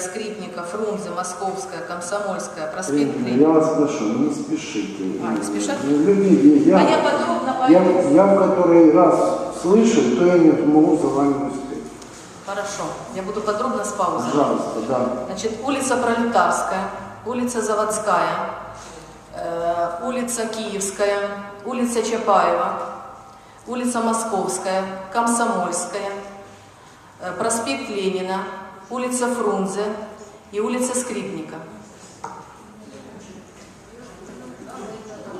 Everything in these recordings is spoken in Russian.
Скрипника, Фрунзе, Московская, Комсомольская, проспект Я Ленина. вас прошу, не спешите. А, не спешат? Люди, я, А я подробно я, пойду. я в который раз слышу, то я не могу за вами успеть. Хорошо, я буду подробно с паузой. Пожалуйста, да. Значит, улица Пролетарская, улица Заводская, э, улица Киевская, улица Чапаева, улица Московская, Комсомольская, э, проспект Ленина, улица Фрунзе и улица Скрипника.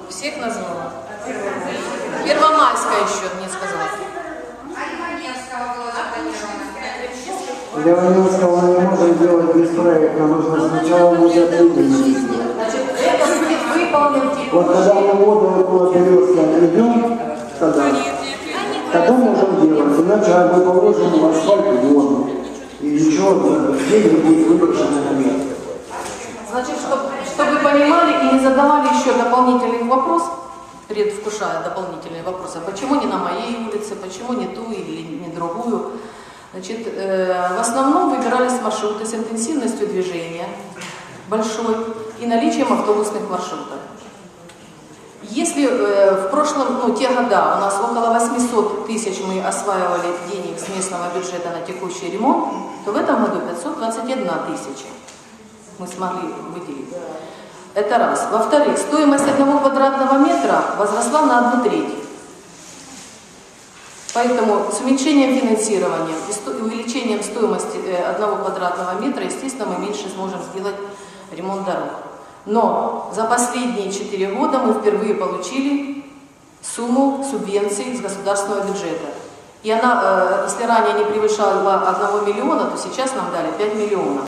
Всех назвала? Первомайская еще не сказала. Для Ванилского мы не можем делать без проекта, нужно сначала будет выполнен Вот когда мы воду около Березка найдем, тогда, тогда можем делать. Иначе мы положим в асфальт воду. И ничего, деньги будет выброшено на месте. Значит, чтобы, чтобы понимали и не задавали еще дополнительных вопросов, предвкушая дополнительные вопросы, а почему не на моей улице, почему не ту или не другую. Значит, э, в основном выбирались маршруты с интенсивностью движения большой и наличием автобусных маршрутов. Если э, в прошлом, ну, те года у нас около 800 тысяч мы осваивали денег с местного бюджета на текущий ремонт, то в этом году 521 тысяча мы смогли выделить. Это раз. Во-вторых, стоимость одного квадратного метра возросла на одну треть. Поэтому с уменьшением финансирования и увеличением стоимости э, одного квадратного метра, естественно, мы меньше сможем сделать ремонт дорог. Но за последние четыре года мы впервые получили сумму субвенций из государственного бюджета. И она, э, если ранее не превышала 1 миллиона, то сейчас нам дали 5 миллионов.